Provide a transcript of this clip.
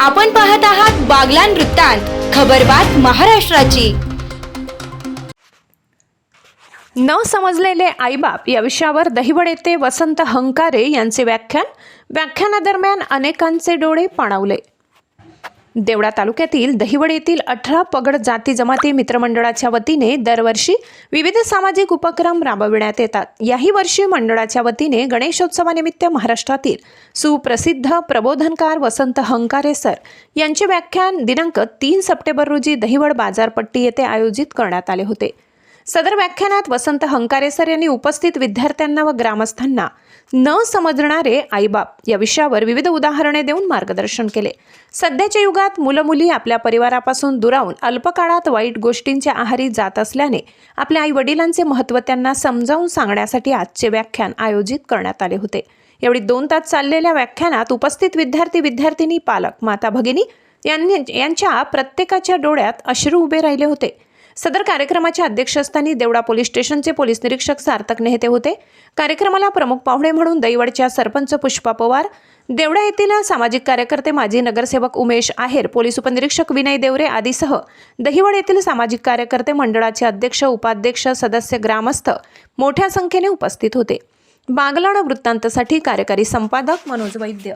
आपण पाहत आहात बागलान वृत्तांत खबरबात महाराष्ट्राची. न समजलेले आईबाप या विषयावर दहिवड येथे वसंत हंकारे यांचे व्याख्यान. व्याख्यानादरम्यान अनेकांचे डोळे पाणावले. देवळा तालुक्यातील दहिवड येथील अठरा पगड जाती जमाती मित्रमंडळाच्या वतीने दरवर्षी विविध सामाजिक उपक्रम राबविण्यात येतात. याही वर्षी मंडळाच्या वतीने गणेशोत्सवानिमित्त महाराष्ट्रातील सुप्रसिद्ध प्रबोधनकार वसंत हंकारे सर यांचे व्याख्यान दिनांक तीन सप्टेंबर रोजी दहिवड बाजारपट्टी येथे आयोजित करण्यात आले होते. सदर व्याख्यानात वसंत हंकारे सर यांनी उपस्थित विद्यार्थ्यांना व ग्रामस्थांना न समजणारे आईबाप या विषयावर विविध उदाहरणे देऊन मार्गदर्शन केले. सध्याच्या युगात मुलं मुली आपल्या परिवारापासून दुरावून अल्पकाळात वाईट गोष्टींच्या आहारी जात असल्याने आपल्या आई वडिलांचे महत्त्व त्यांना समजावून सांगण्यासाठी आजचे व्याख्यान आयोजित करण्यात आले होते. एवढी दोन तास चाललेल्या व्याख्यानात उपस्थित विद्यार्थी विद्यार्थिनी पालक माता भगिनी यांनी यांच्या प्रत्येकाच्या डोळ्यात अश्रू उभे राहिले होते. सदर कार्यक्रमाच्या अध्यक्षस्थानी देवडा पोलीस स्टेशनचे पोलीस निरीक्षक सार्थक नेहते होते. कार्यक्रमाला प्रमुख पाहुणे म्हणून दैवडच्या सरपंच पुष्पा पवार देवडा येथील सामाजिक कार्यकर्ते माजी नगरसेवक उमेश आहेर पोलीस उपनिरीक्षक विनय देवरे आदीसह दहिवड येथील सामाजिक कार्यकर्ते मंडळाचे अध्यक्ष उपाध्यक्ष सदस्य ग्रामस्थ मोठ्या संख्येने उपस्थित होते. बागलाण वृत्तांतसाठी कार्यकारी संपादक मनोज वैद्य.